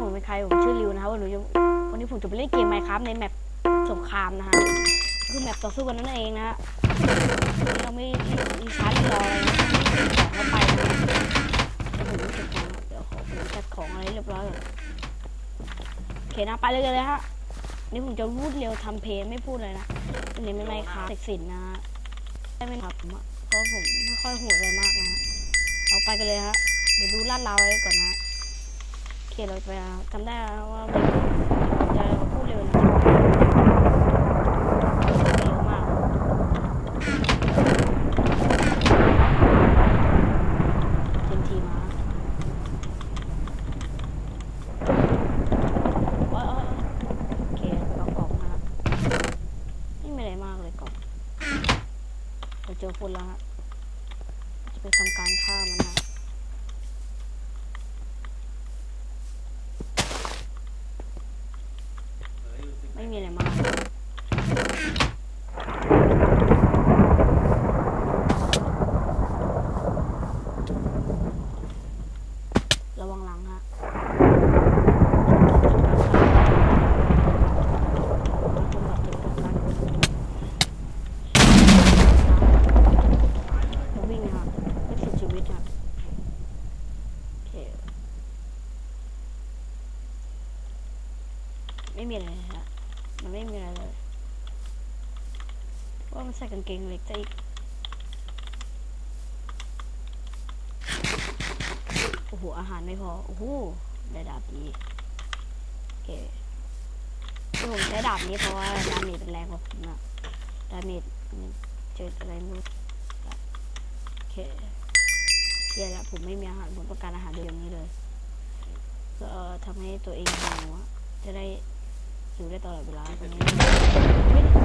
ผมเป็นใครผมชื่อริวนะครับวันนี้จะวันนี้ผมจะไปเล่นเกมไมครับในแมปสงครามนะฮะคือแมปต่อสู้กันนั่นเองนะฮะเราไม่มีช้ารีรออะไรของเราไปนะผมจะจัดการเดี๋ยวขอผมจัดของอะไรเรียบร้อยก่อนโอเคนะไปเลยกันเลยฮะนี่ผมจะพูดเร็วทำเพลงไม่พูดเลยนะอันนี้ไม่ไม่ครับเสกสินนะฮะได้ไหมครับผมเพราะผมไม่ค่อยโหดอะไรมากนะเอาไปกันเลยฮะเดี๋ยวดูลาดราวไว้ก่อนนะ คเราไปจำได้แล้วว่าจะพูดเร็วนะเร็วมากเต็มทีมาโอ๊ยโอเคเรากล่องนะฮะไม่มีอะไรมากเลยก่องเราเจอคนแล้วฮะจะไปทำการฆ่ามันนะ ไม่มีอะไรมากระวังหลังฮะจะวิ่งครับไม่เสียชีวิตครับโอเคไม่มีอะไรเลยฮะ มันไม่มีอะไรเลยว่ามันใส่กางเกงเล็กซะอีกโอ้โหอาหารไม่พอโอ้โหได้ดาบนี้โอเคที่ผมใช้ดาบนี้เพราะว่าดาเมจเป็นแรงกว่าผมนะดาเมจเจออะไรไม่รู้โอเคเดี๋ยวละผมไม่มีอาหารผมต้องการอาหารเดียวนี้เลยเพื่อทำให้ตัวเองหิวจะได้ อยู่ได้ตลอดเวลาตรงนี้